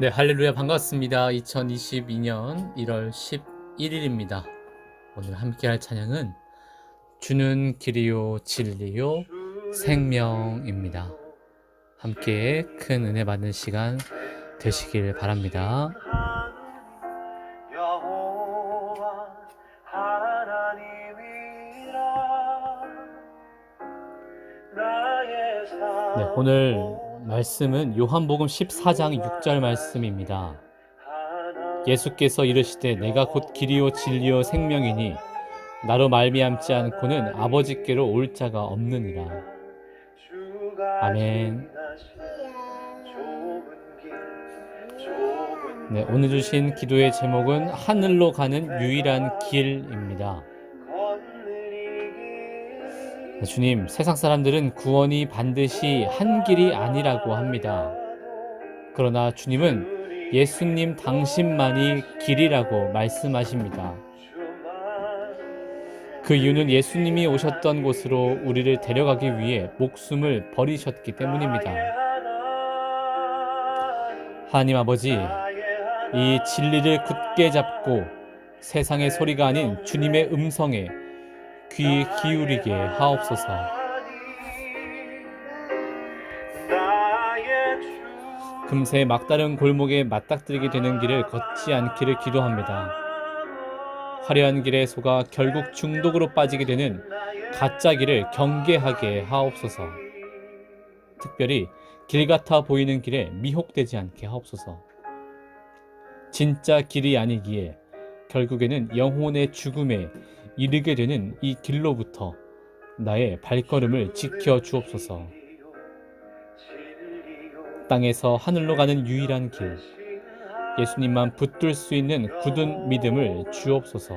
네, 할렐루야 반갑습니다. 2022년 1월 11일입니다. 오늘 함께 할 찬양은 주는 길이요 진리요 생명입니다. 함께 큰 은혜 받는 시간 되시길 바랍니다. 네, 오늘 말씀은 요한복음 14장 6절 말씀입니다. 예수께서 이르시되 내가 곧 길이요 진리요 생명이니 나로 말미암지 않고는 아버지께로 올 자가 없느니라. 아멘. 네, 오늘 주신 기도의 제목은 하늘로 가는 유일한 길입니다. 네, 주님, 세상 사람들은 구원이 반드시 한 길이 아니라고 합니다. 그러나 주님은 예수님 당신만이 길이라고 말씀하십니다. 그 이유는 예수님이 오셨던 곳으로 우리를 데려가기 위해 목숨을 버리셨기 때문입니다. 하나님 아버지, 이 진리를 굳게 잡고 세상의 소리가 아닌 주님의 음성에 귀 기울이게 하옵소서. 금세 막다른 골목에 맞닥뜨리게 되는 길을 걷지 않기를 기도합니다. 화려한 길에 속아 결국 중독으로 빠지게 되는 가짜 길을 경계하게 하옵소서. 특별히 길 같아 보이는 길에 미혹되지 않게 하옵소서. 진짜 길이 아니기에 결국에는 영혼의 죽음에 이르게 되는 이 길로부터 나의 발걸음을 지켜 주옵소서. 땅에서 하늘로 가는 유일한 길, 예수님만 붙들 수 있는 굳은 믿음을 주옵소서.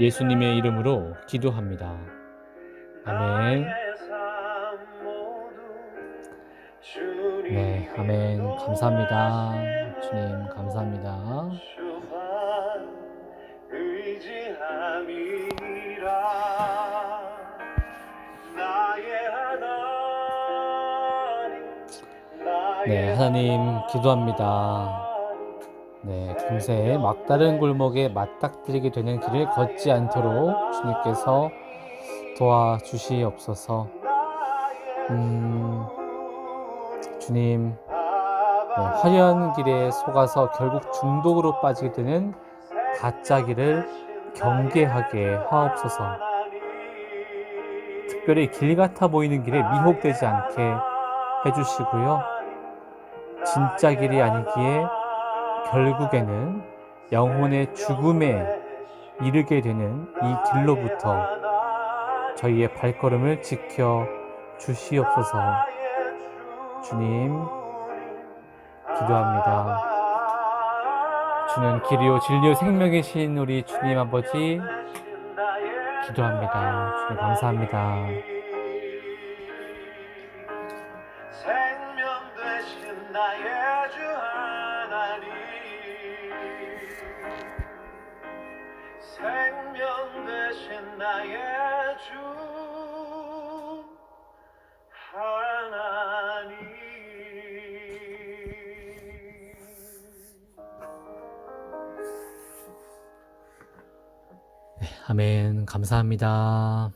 예수님의 이름으로 기도합니다. 아멘. 네, 아멘. 감사합니다. 주님, 감사합니다. 네, 하나님 기도합니다. 네, 금세 막다른 골목에 맞닥뜨리게 되는 길을 걷지 않도록 주님께서 도와주시옵소서. 음, 주님, 네, 화려한 길에 속아서 결국 중독으로 빠지게 되는 가짜 길을 경계하게 하옵소서. 특별히 길 같아 보이는 길에 미혹되지 않게 해주시고요. 진짜 길이 아니기에 결국에는 영혼의 죽음에 이르게 되는 이 길로부터 저희의 발걸음을 지켜 주시옵소서. 주님, 기도합니다. 주는 길이요 진리요 생명이신 우리 주님 아버지 기도합니다. 주님 감사합니다. 나의 주 아멘. 감사합니다.